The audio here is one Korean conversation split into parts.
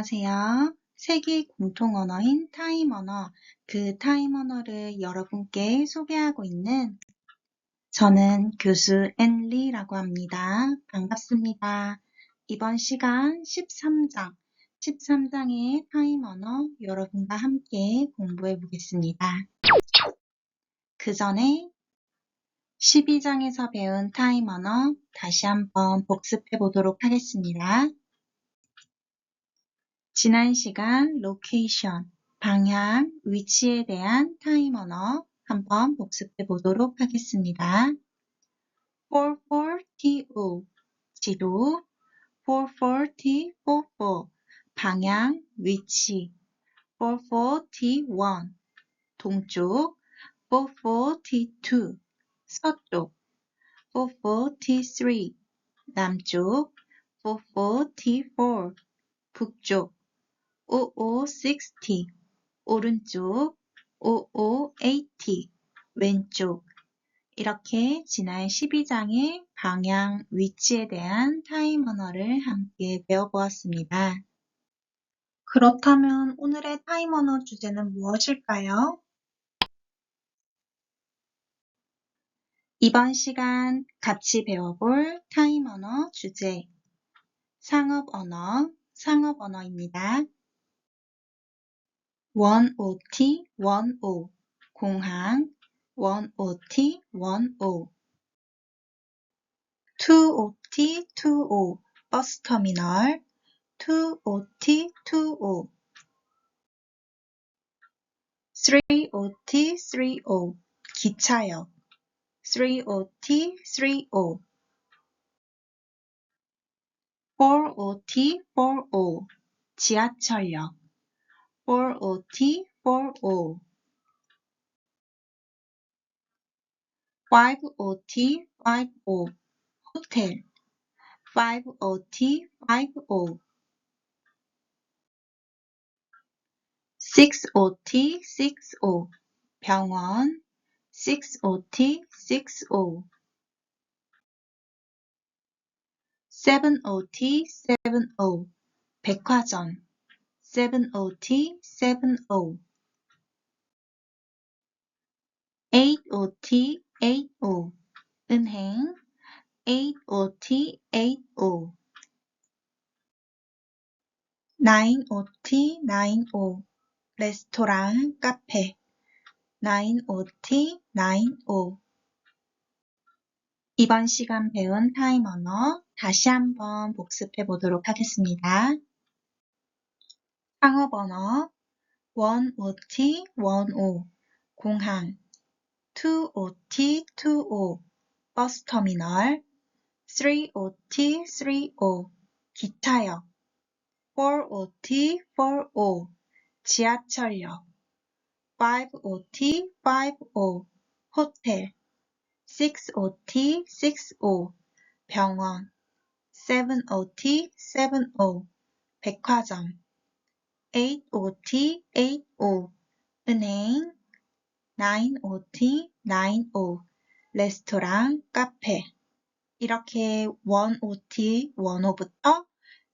안녕하세요. 세계 공통 언어인 타임 언어, 그 타임 언어를 여러분께 소개하고 있는 저는 교수 앤리라고 합니다. 반갑습니다. 이번 시간 13장, 13장의 타임 언어 여러분과 함께 공부해 보겠습니다. 그 전에 12장에서 배운 타임 언어 다시 한번 복습해 보도록 하겠습니다. 지난 시간 로케이션, 방향, 위치에 대한 타임 언어 한번 복습해 보도록 하겠습니다. 440, 지도 440, 44, 방향, 위치 441, 동쪽 442, 서쪽 443, 남쪽 444, 북쪽 5560 오른쪽 5580 왼쪽 이렇게 지난 12장의 방향, 위치에 대한 타임 언어를 함께 배워보았습니다. 그렇다면 오늘의 타임 언어 주제는 무엇일까요? 이번 시간 같이 배워볼 타임 언어 주제 상업 언어, 상업 언어입니다. 1OT 10 공항 1OT 10 2OT 20 버스터미널 2OT 20 3OT 30 기차역 3OT 30 4OT 40 지하철역 4OT 40 5OT 50 호텔 5OT 50 6OT 60 병원 6OT 60 7OT 70 백화점 7OT 70 8OT 80 은행 8OT 80 9OT 90 레스토랑 카페. 9OT 90 이번 시간 배운 타임 언어 다시 한번 복습해 보도록 하겠습니다. 상업 언어 1OT 10 공항 2OT 20 버스터미널 3OT 30 기차역 4OT 40 지하철역 5OT 50 호텔 6OT 60 병원 7OT 70 백화점 8OT 80 은행 9OT 90 레스토랑 카페. 이렇게 1OT 10부터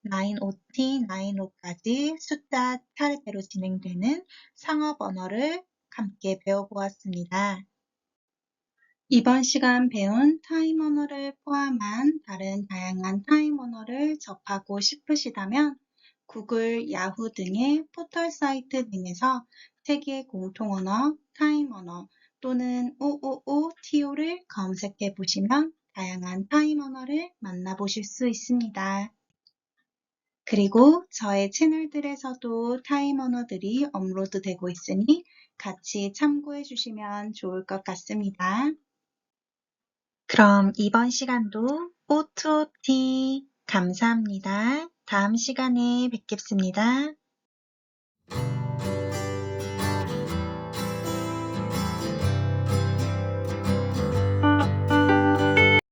9OT 90까지 숫자 차례대로 진행되는 상업 언어를 함께 배워보았습니다. 이번 시간 배운 타임 언어를 포함한 다른 다양한 타임 언어를 접하고 싶으시다면 구글, 야후 등의 포털 사이트 등에서 세계 공통 언어, 타임 언어 또는 OOOTO를 검색해 보시면 다양한 타임 언어를 만나보실 수 있습니다. 그리고 저의 채널들에서도 타임 언어들이 업로드 되고 있으니 같이 참고해 주시면 좋을 것 같습니다. 그럼 이번 시간도 O2OT 감사합니다. 다음 시간에 뵙겠습니다.